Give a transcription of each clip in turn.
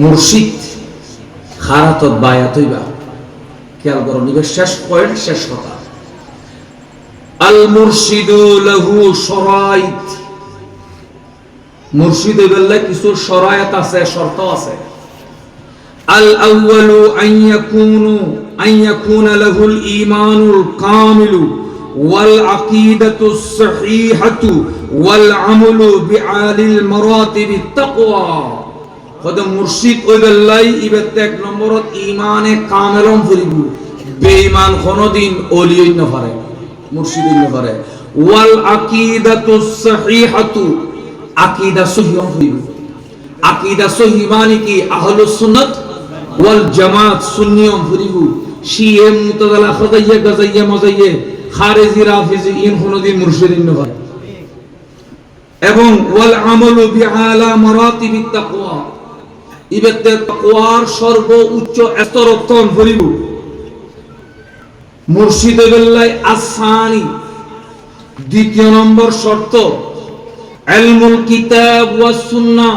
মুর্শিদ, খারাতত বায়াত হইবা খেয়াল করো নিবে শেষ, পয়েন্ট শেষ কথা। আল মুর্শিদু লাহু শরাইত। মুর্শিদ হইবেল্লা কিছু শরায়াত আছে, শর্ত আছে। আল আউয়ালু আন ইয়াকুনু, আন ইয়াকুনা লাহুল ঈমানুল কামিলু মুর্শিদ ওইবেল্লাই এক নম্বরত ইমানে কামেলম ফুরিব। বেঈমান কোনদিন ওলি হইন পারে মুর্শিদ হইন পারে। ওয়াল সহিহ সহি মানে কি? আহলুস সুন্নাত ওয়াল জামাত সুন্নিয়ম ফুরিব। শিয়ে মুতাদালা খদাইয়া, গাজাইয়া, মজাইয়ে, খারেজি, রাফিজি, ইন কোনদিন মুর্শিদ হইন পারে। এবং ওয়াল আমালু বিআলা মারাতিবিত তাকওয়া। ইবেতে দ্বিতীয় নম্বর শর্ত, ইলমুল কিতাব ওয়াস সুন্নাহ।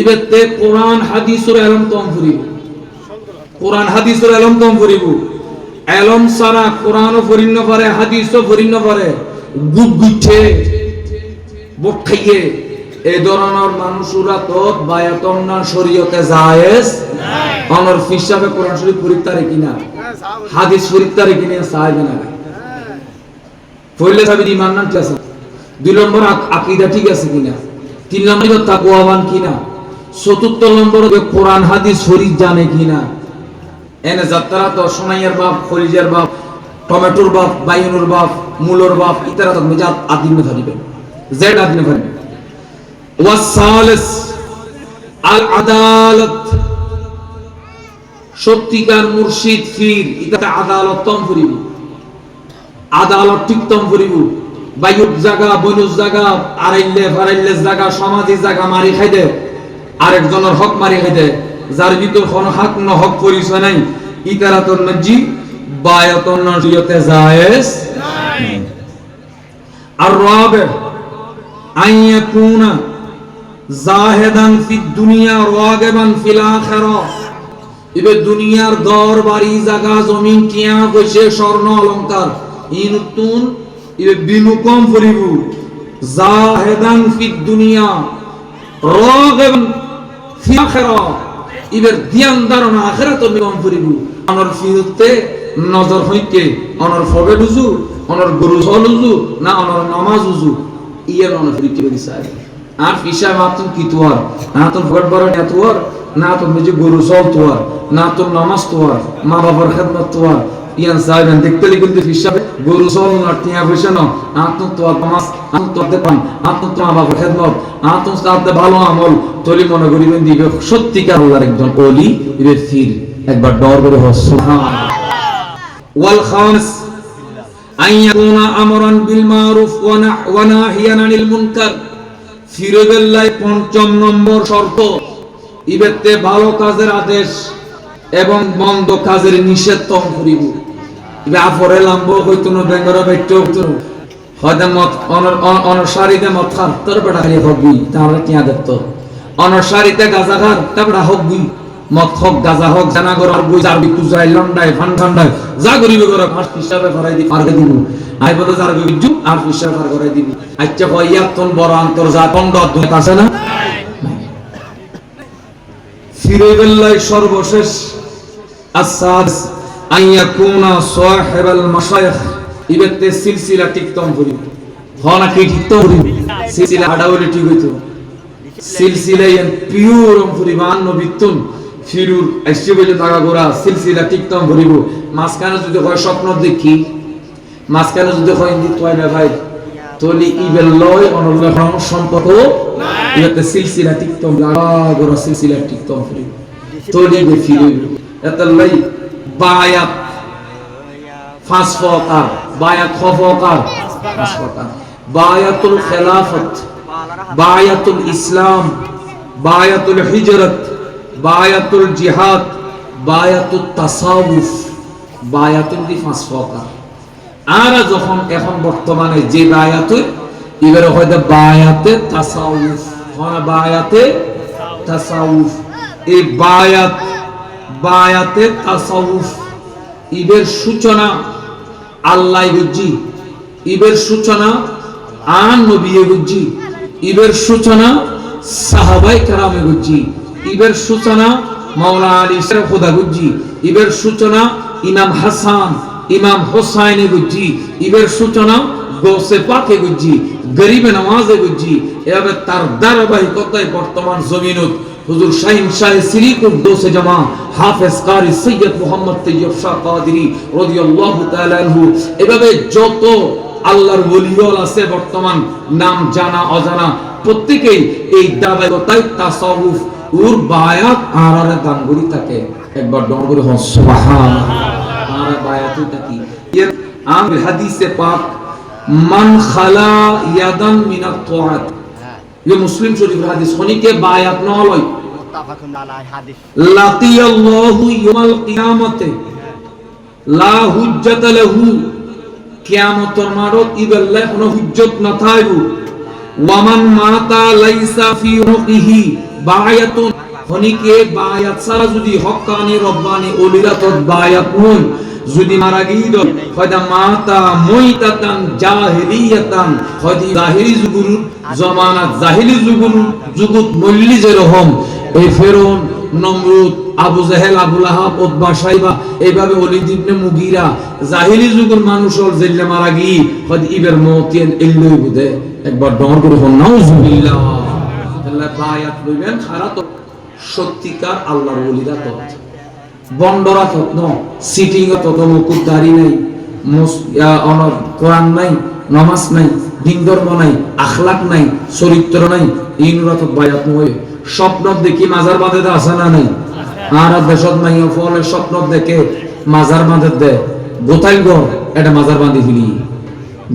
ইবেতে কোরআন, হাদিসের ইলম তম ভরিব কোরআন, হাদিসের ইলম তম ভরিব এলম সারা কোরআনও ভরিন্ন পারে হাদিসও ভরিন্ন পারে গুদ গুচ্ছে বুক খাইয়ে কোরআন হাদিস না? শরীফ জানে কিনা? এনে যাত্রা তো সোনাইয়ের বাপ খরিজের বাপ, টমেটোর বাপ, বাইনুর বাপ, মূলর বাপ মেজাত আদিমে ধরিবে জেড আদিমে ধরিবে ওয়াসালিস আল সত্যিকার মুর্শিদ ফির আদালত তম ফুরিব। আদালত ঠিক তম ফুরিব। বায়ুর জায়গা বনুর জায়গা আড়াইলে ফারাইলে জায়গা সমাধি জায়গা মারি খাই আরেকজনের হক মারি খাই দে যার ভিতর কোনো হক ন হক পরিচয় নাই। ইতারা তোর নজি বায়াতন নজিয়তে জায়েজ আর রাবে আন ইয়াকুনা জাহেদান ফিদ দুনিয়া, রাগিবান ফিল আখিরা। ইবে দুনিয়ার দর, বাড়ি, জায়গা, জমিন, টিয়া, বসে, স্বর্ণ, অলংকার ইনুতুন ইবে বিনুকম ফরিব জাহেদান ফিদ দুনিয়া, রাগিবান ফিল আখিরা। ইবের ধ্যান ধারণা আখিরাত নিকম ফরিব অনর ফিরতে নজর হইকে অনর ফবে দুজু অনর গরু সলুজু না অনর নামাজ উজু ইয়ের অনর ফিরতে দিছায় আর ফিসা মাতুন কি তোয়ার? না তোর ভোট বড় তোয়ার? না তোর গরু তোয়ার? না তোর নামাজ তোয়ার? মা বাবার খেদমত তোয়ার? ইয়ান সাহেবেন দেখতে কিন্তু হিসাবে গরু সল না, টিয়া আত্ম তোয়ার নামাজ আত্ম তোয়াতে পান আত্ম বাবার খেদমত। আত্ম সাথে ভালো আমল। তলি মনে সত্যিকার একজন ওলি ইবে ফির। একবার ডর করে হস ওয়াল খামিস আমরান বিল মারুফ ওয়া নাহিয়ান আনিল মুনকার। পঞ্চম নম্বর শর্ত ইবেতে ভালো কাজের আদেশ এবং মন্দ কাজের নিষেধ তম করিব। ইবে লাম্ব হইতো না, বেঙ্গরা বাইটো হয়তো মত অন- অনসারিতে মত খার, তোর হারিয়ে হবি, তাহলে টিয়া দেখতো অনসারিতে গাজা খার হবি। মত হোক, গাজা হোক লন্ডাই ফান ঠান্ডাই যা করিবে গর আর হিসাবে করাই দি আর দিব। আই বলে, যার বিজু আর হিসাবে আর করাই দিবি। আচ্ছা হইয়া তোন বড় যা পন্ড দুই আছে না? ফিরে সর্বশেষ আসাদ সাহেবাল ইবেতে সিলসিলা টিকতম করি। হনা কি টিকতম সিলসিলা ঠিক হইতো। সিলসিলা পিওর ফিরুর আইসি বলে থাকা গোরা সিলসিলা টিকতম ভরিব মাঝখানে যদি হয় স্বপ্ন দেখি মাঝখানে যদি হয় ইন্দি তোয় না ভাই তলি ইবেল লয় অনলয় সম্পর্ক ইবেতে সিলসিলা টিকতম লাগা গোরা সিলসিলা টিকতম ভরিব তলি বে ফিরিব এত লাই বায়াত ফাঁস ফকার বায়াত খফকার ফাঁস বায়াতুল খেলাফত বায়াতুল ইসলাম বায়াতুল হিজরত। বায়াতুল জিহাদ বায়াতুল তাসাউফ বায়াতুল দি ফাঁস ফকার আর যখন এখন বর্তমানে যে বায়াতুল এবারে হয়তো বায়াতে তাসাউফ। হনা বায়াতে তাসাউফ। এই বায়াত, বায়াতে তাসাউফ। ইবের সূচনা, আল্লাহ বুঝি। ইবের সূচনা, আন নবী বুঝি। ইবের সূচনা, সাহাবাই কারামে বুঝি। ইবের সূচনা মাওলা আলী শের খোদা বুঝি ইবের সূচনা ইমাম হাসান, ইমাম হোসাইনে বুঝি ইবের সূচনা গোসে পাকে বুঝি গরিবে নামাজে বুঝি এভাবে তার ধারাবাহিকতায় বর্তমান জমিনত হুজুর শাহিন শাহ সিরিকুর দোসে জামা হাফেজ কারি সৈয়দ মোহাম্মদ তৈয়ব শাহ কাদিরি রাদিয়াল্লাহু তাআলা আনহু, এভাবে যত আল্লাহর ওলিয়ল আছে বর্তমান, নাম জানা, অজানা, প্রত্যেকেই এই ধারাবাহিকতায় তাসাউফ ওর বায়াত আর আর দান করি তাকে একবার ডন করে হন সুবহান আর বায়াত ওটা কি? ইয়ে- আম হাদিসে পাক মান খালা ইয়াদান মিনাত তাআত। ये মুসলিম শরীফ হাদিস খনিকে বায়াত না হয় মুত্তাফাকুন ইয়াউমাল কিয়ামতে লা হুজ্জাত লাহু। কিয়ামতের মারত ইবাল্লাহ কোনো হুজ্জত না থাকবে ওয়ামান মাতা লাইসা ফি রুকিহি বায়াতুন। ছাড়া যদি রব্বানি নয় যদি মারা গিয়ে হয়তো মাতা জাহিলিয়াতান। হয়তো জাহিলি যুগুর জাহিলি যুগুর মল্লি যেরকম এই ফেরন, নমরুদ, আবু জাহেল আবুল আহাব উতবা, সাইবা, এইভাবে ইবনে মুগিরা জাহিলি যুগের মানুষ জেল্লে মারা গি হদ ইবের বুদে একবার ডর করে নাউজুবিল্লাহ। লইবেন খারা সত্যিকার আল্লাহর ওলিরা তো বন্ডরা তত তত দাড়ি নাই কোরআন নাই, নমাজ নাই, দিন ধর্ম নাই, আখলাক নাই, চরিত্র নাই বায়াত নয়। স্বপ্ন দেখি মাজার বাঁধে আছে না নাই? আর দেশত নাই ফলে স্বপ্ন দেখে মাজার বাঁধে দে। গোথাইল গো এটা মাজার বাঁধি ফিলি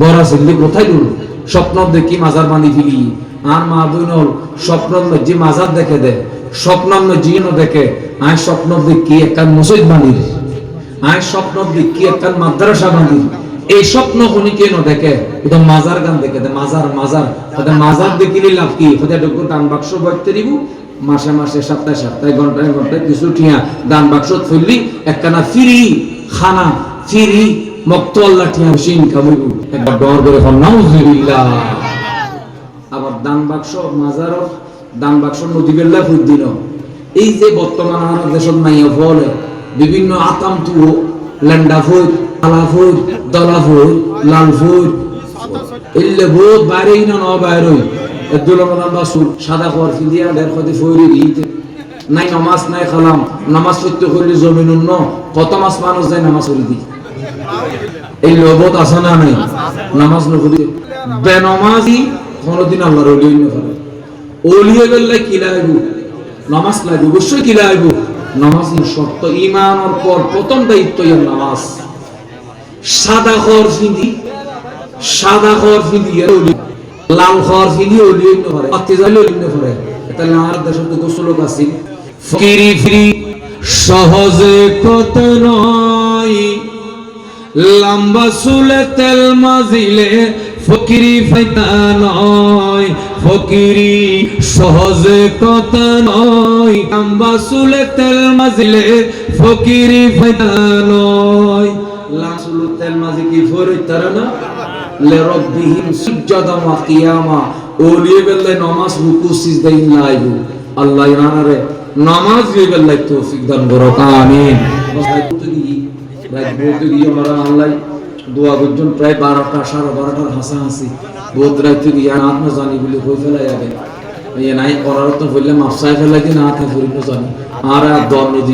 গড় আছে গোথাইল স্বপ্ন দেখি মাজার বাঁধি ফিলি আর মা বইনল স্বপ্ন যে মাজার দেখে দে স্বপ্ন জিনো দেখে, আয় স্বপ্ন দেখি একটা মসজিদ বাঁধি আয় স্বপ্ন দেখি একটা মাদ্রাসা বাঁধি এই স্বপ্ন কোনি কেন দেখে? এটা মাজার গান দেখে দে, মাজার মাজার। ওটা মাজার দেখিলে লাভ কি? ওটা ডক্টর দান বাক্স বইতে দিব, মাসে মাসে, সপ্তাহে সপ্তাহে, ঘন্টায় ঘন্টায় কিছু টিয়া দান বাক্স থইলি, একখানা ফ্রি খানা, ফ্রি মক্ত আল্লাহ টিয়া সিন কামুইব একবার ডর করে নাউজুবিল্লাহ দান বাক্স মাজার দান বাক্স নদী বেল্লা ফুদ্দিন এই যে বর্তমান আমার দেশত মাইয়া ফলে বিভিন্ন আতাম তুও লেন্ডা ফুর আলা ফুর দলা ফুর লাল ফুর এলে বহুত বাইরে না, ন বাইরে এদুল রমাদান সাদা খর ফিদিয়া দের খদি ফইরি দিতে নাই নামাজ নাই খালাম নামাজ পড়তে করলে জমিন ন, কত মাস মানুষ যায় নামাজ পড়ি দি এই লোভত আছে না নাই? নামাজ নকরি। বেনমাজি কোনদিন আল্লাহর ওলি হইতে পারে হয়ে গেলে কি লাগবে? নামাজ লাগবে? অবশ্যই কি লাগবে? নামাজ শর্ত। ইমানের পর প্রথম দায়িত্ব ইয়ার নামাজ। সাদা খর ফিদি সাদা খর ফিদি লাল খর ফিদি ওলি হইতে পারে পাতি জালি ওলি হইতে পারে তাহলে আমার দেশে তো গোসলক আছে। ফকিরি ফ্রি, সহজে কত নয়। লম্বা চুলে তেল মাজিলে ফকিরি ফাইতা নয়, ফকিরি সহজে কথা নয়। লম্বা চুলে তেল মাজিলে ফকিরি ফাইতা নয়। চুলে তেল মাজি কি ফরি তারা না? লিরাব্বিহিম সুজ্জাদান ওয়া কিয়ামা। ওলিয়ে বেল্লে নামাজ রুকু, সিজদা ইল্লাইহু আল্লাহ ইনারে নামাজ দিয়ে বেল্লে তৌফিক দান করো আমিন। রাত বলতে গিয়ে আমরা আল্লাহ দোয়া গুজন প্রায় বারোটা, সাড়ে বারোটার হাসাহাসি। রায় রাত্রি ইয়ার আত্ম জানি বলে হয়ে ফেলা যাবে এই নাই, করার তো বললাম আফসায় ফেলাই কি না ফুরিনো জানি। আর দল নদী